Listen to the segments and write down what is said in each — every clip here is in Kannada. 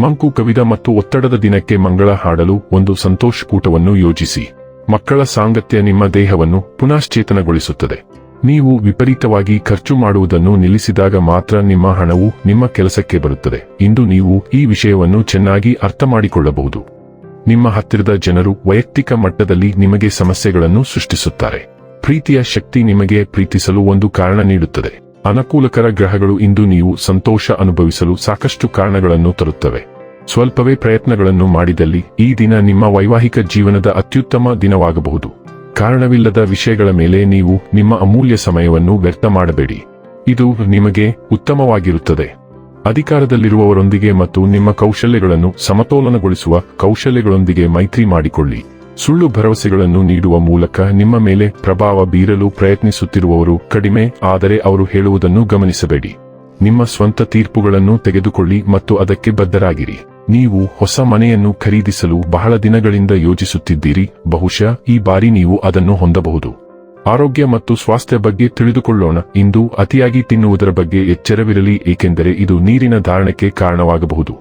ಮಂಕು ಕವಿದ ಮತ್ತು ಒತ್ತಡದ ದಿನಕ್ಕೆ ಮಂಗಳ ಹಾಡಲು ಒಂದು ಸಂತೋಷಕೂಟವನ್ನು ಯೋಜಿಸಿ. ಮಕ್ಕಳ ಸಾಂಗತ್ಯ ನಿಮ್ಮ ದೇಹವನ್ನು ಪುನಶ್ಚೇತನಗೊಳಿಸುತ್ತದೆ. ನೀವು ವಿಪರೀತವಾಗಿ ಖರ್ಚು ಮಾಡುವುದನ್ನು ನಿಲ್ಲಿಸಿದಾಗ ಮಾತ್ರ ನಿಮ್ಮ ಹಣವು ನಿಮ್ಮ ಕೆಲಸಕ್ಕೆ ಬರುತ್ತದೆ. ಇಂದು ನೀವು ಈ ವಿಷಯವನ್ನು ಚೆನ್ನಾಗಿ ಅರ್ಥ ಮಾಡಿಕೊಳ್ಳಬಹುದು. ನಿಮ್ಮ ಹತ್ತಿರದ ಜನರು ವೈಯಕ್ತಿಕ ಮಟ್ಟದಲ್ಲಿ ನಿಮಗೆ ಸಮಸ್ಯೆಗಳನ್ನು ಸೃಷ್ಟಿಸುತ್ತಾರೆ. ಪ್ರೀತಿಯ ಶಕ್ತಿ ನಿಮಗೆ ಪ್ರೀತಿಸಲು ಒಂದು ಕಾರಣ ನೀಡುತ್ತದೆ. ಅನುಕೂಲಕರ ಗ್ರಹಗಳು ಇಂದು ನೀವು ಸಂತೋಷ ಅನುಭವಿಸಲು ಸಾಕಷ್ಟು ಕಾರಣಗಳನ್ನು ತರುತ್ತವೆ. ಸ್ವಲ್ಪವೇ ಪ್ರಯತ್ನಗಳನ್ನು ಮಾಡಿದಲ್ಲಿ ಈ ದಿನ ನಿಮ್ಮ ವೈವಾಹಿಕ ಜೀವನದ ಅತ್ಯುತ್ತಮ ದಿನವಾಗಬಹುದು. ಕಾರಣವಿಲ್ಲದ ವಿಷಯಗಳ ಮೇಲೆ ನೀವು ನಿಮ್ಮ ಅಮೂಲ್ಯ ಸಮಯವನ್ನು ವ್ಯರ್ಥ ಮಾಡಬೇಡಿ. ಇದು ನಿಮಗೆ ಉತ್ತಮವಾಗಿರುತ್ತದೆ. ಅಧಿಕಾರದಲ್ಲಿರುವವರೊಂದಿಗೆ ಮತ್ತು ನಿಮ್ಮ ಕೌಶಲ್ಯಗಳನ್ನು ಸಮತೋಲನಗೊಳಿಸುವ ಕೌಶಲ್ಯಗಳೊಂದಿಗೆ ಮೈತ್ರಿ ಮಾಡಿಕೊಳ್ಳಿ. ಸುಳ್ಳು ಭರವಸೆಗಳನ್ನು ನೀಡುವ ಮೂಲಕ ನಿಮ್ಮ ಮೇಲೆ ಪ್ರಭಾವ ಬೀರಲು ಪ್ರಯತ್ನಿಸುತ್ತಿರುವವರು ಕಡಿಮೆ, ಆದರೆ ಅವರು ಹೇಳುವುದನ್ನು ಗಮನಿಸಬೇಡಿ. ನಿಮ್ಮ ಸ್ವಂತ ತೀರ್ಪುಗಳನ್ನು ತೆಗೆದುಕೊಳ್ಳಿ ಮತ್ತು ಅದಕ್ಕೆ ಬದ್ಧರಾಗಿರಿ. ನೀವು ಹೊಸ ಮನೆಯನ್ನು ಖರೀದಿಸಲು ಬಹಳ ದಿನಗಳಿಂದ ಯೋಜಿಸುತ್ತಿದ್ದೀರಿ ಬಹುಶಃ ಈ ಬಾರಿ ನೀವು ಅದನ್ನು ಹೊಂದಬಹುದು. ಆರೋಗ್ಯ ಮತ್ತು ಸ್ವಾಸ್ಥ್ಯ ಬಗ್ಗೆ ತಿಳಿದುಕೊಳ್ಳೋಣ. ಇಂದು ಅತಿಯಾಗಿ ತಿನ್ನುವುದರ ಬಗ್ಗೆ ಎಚ್ಚರವಿರಲಿ, ಏಕೆಂದರೆ ಇದು ನೀರಿನ ಧಾರಣಕ್ಕೆ ಕಾರಣವಾಗಬಹುದು.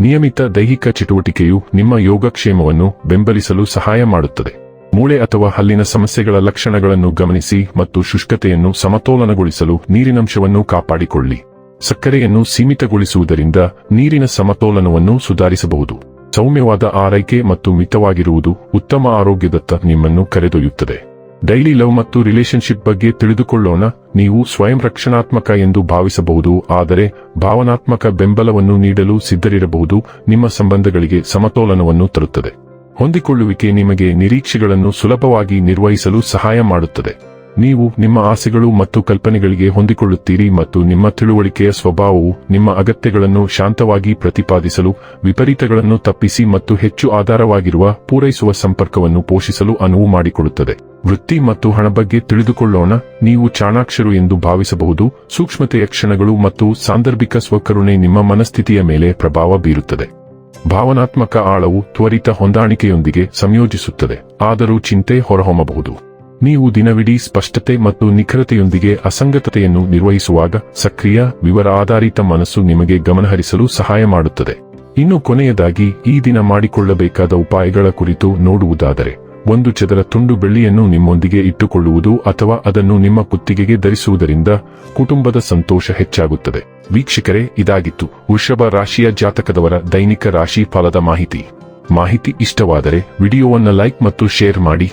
ನಿಯಮಿತ ದೈಹಿಕ ಚಟುವಟಿಕೆಯು ನಿಮ್ಮ ಯೋಗಕ್ಷೇಮವನ್ನು ಬೆಂಬಲಿಸಲು ಸಹಾಯ ಮಾಡುತ್ತದೆ. ಮೂಳೆ ಅಥವಾ ಹಲ್ಲಿನ ಸಮಸ್ಯೆಗಳ ಲಕ್ಷಣಗಳನ್ನು ಗಮನಿಸಿ ಮತ್ತು ಶುಷ್ಕತೆಯನ್ನು ಸಮತೋಲನಗೊಳಿಸಲು ನೀರಿನಂಶವನ್ನು ಕಾಪಾಡಿಕೊಳ್ಳಿ. ಸಕ್ಕರೆಯನ್ನು ಸೀಮಿತಗೊಳಿಸುವುದರಿಂದ ನೀರಿನ ಸಮತೋಲನವನ್ನು ಸುಧಾರಿಸಬಹುದು. ಸೌಮ್ಯವಾದ ಆರೈಕೆ ಮತ್ತು ಮಿತವಾಗಿರುವುದು ಉತ್ತಮ ಆರೋಗ್ಯದತ್ತ ನಿಮ್ಮನ್ನು ಕರೆದೊಯ್ಯುತ್ತದೆ. ಡೈಲಿ ಲವ್ ಮತ್ತು ರಿಲೇಶನ್ಶಿಪ್ ಬಗ್ಗೆ ತಿಳಿದುಕೊಳ್ಳೋಣ. ನೀವು ಸ್ವಯಂ ರಕ್ಷಣಾತ್ಮಕ ಎಂದು ಭಾವಿಸಬಹುದು, ಆದರೆ ಭಾವನಾತ್ಮಕ ಬೆಂಬಲವನ್ನು ನೀಡಲು ಸಿದ್ಧರಿರಬಹುದು. ನಿಮ್ಮ ಸಂಬಂಧಗಳಿಗೆ ಸಮತೋಲನವನ್ನು ತರುತ್ತದೆ. ಹೊಂದಿಕೊಳ್ಳುವಿಕೆ ನಿಮಗೆ ನಿರೀಕ್ಷೆಗಳನ್ನು ಸುಲಭವಾಗಿ ನಿರ್ವಹಿಸಲು ಸಹಾಯ ಮಾಡುತ್ತದೆ. ನೀವು ನಿಮ್ಮ ಆಸೆಗಳು ಮತ್ತು ಕಲ್ಪನೆಗಳಿಗೆ ಹೊಂದಿಕೊಳ್ಳುತ್ತೀರಿ ಮತ್ತು ನಿಮ್ಮ ತಿಳುವಳಿಕೆಯ ಸ್ವಭಾವವು ನಿಮ್ಮ ಅಗತ್ಯಗಳನ್ನು ಶಾಂತವಾಗಿ ಪ್ರತಿಪಾದಿಸಲು, ವಿಪರೀತಗಳನ್ನು ತಪ್ಪಿಸಿ ಮತ್ತು ಹೆಚ್ಚು ಆಧಾರವಾಗಿರುವ ಪೂರೈಸುವ ಸಂಪರ್ಕವನ್ನು ಪೋಷಿಸಲು ಅನುವು ಮಾಡಿಕೊಡುತ್ತದೆ. ವೃತ್ತಿ ಮತ್ತು ಹಣ ಬಗ್ಗೆ ತಿಳಿದುಕೊಳ್ಳೋಣ. ನೀವು ಚಾಣಾಕ್ಷರು ಎಂದು ಭಾವಿಸಬಹುದು. ಸೂಕ್ಷ್ಮತೆಯ ಕ್ಷಣಗಳು ಮತ್ತು ಸಾಂದರ್ಭಿಕ ಸ್ವಕರುಣೆ ನಿಮ್ಮ ಮನಸ್ಥಿತಿಯ ಮೇಲೆ ಪ್ರಭಾವ ಬೀರುತ್ತದೆ. ಭಾವನಾತ್ಮಕ ಆಳವು ತ್ವರಿತ ಹೊಂದಾಣಿಕೆಯೊಂದಿಗೆ ಸಂಯೋಜಿಸುತ್ತದೆ. ಆದರೂ ಚಿಂತೆ ಹೊರಹೊಮ್ಮಬಹುದು. ನೀವು ದಿನವಿಡೀ ಸ್ಪಷ್ಟತೆ ಮತ್ತು ನಿಖರತೆಯೊಂದಿಗೆ ಅಸಂಗತತೆಯನ್ನು ನಿರ್ವಹಿಸುವಾಗ ಸಕ್ರಿಯ ವಿವರ ಆಧಾರಿತ ಮನಸ್ಸು ನಿಮಗೆ ಗಮನಹರಿಸಲು ಸಹಾಯ ಮಾಡುತ್ತದೆ. ಇನ್ನು ಕೊನೆಯದಾಗಿ, ಈ ದಿನ ಮಾಡಿಕೊಳ್ಳಬೇಕಾದ ಉಪಾಯಗಳ ಕುರಿತು ನೋಡುವುದಾದರೆ, ಒಂದು ಚದರ ತುಂಡು ಬೆಳ್ಳಿಯನ್ನು ನಿಮ್ಮೊಂದಿಗೆ ಇಟ್ಟುಕೊಳ್ಳುವುದು ಅಥವಾ ಅದನ್ನು ನಿಮ್ಮ ಕುತ್ತಿಗೆಗೆ ಧರಿಸುವುದರಿಂದ ಕುಟುಂಬದ ಸಂತೋಷ ಹೆಚ್ಚಾಗುತ್ತದೆ. ವೀಕ್ಷಕರೇ, ಇದಾಗಿತ್ತು ವೃಷಭ ರಾಶಿಯ ಜಾತಕದವರ ದೈನಿಕ ರಾಶಿ ಫಲದ ಮಾಹಿತಿ. ಮಾಹಿತಿ ಇಷ್ಟವಾದರೆ, ವಿಡಿಯೋವನ್ನು ಲೈಕ್ ಮತ್ತು ಶೇರ್ ಮಾಡಿ.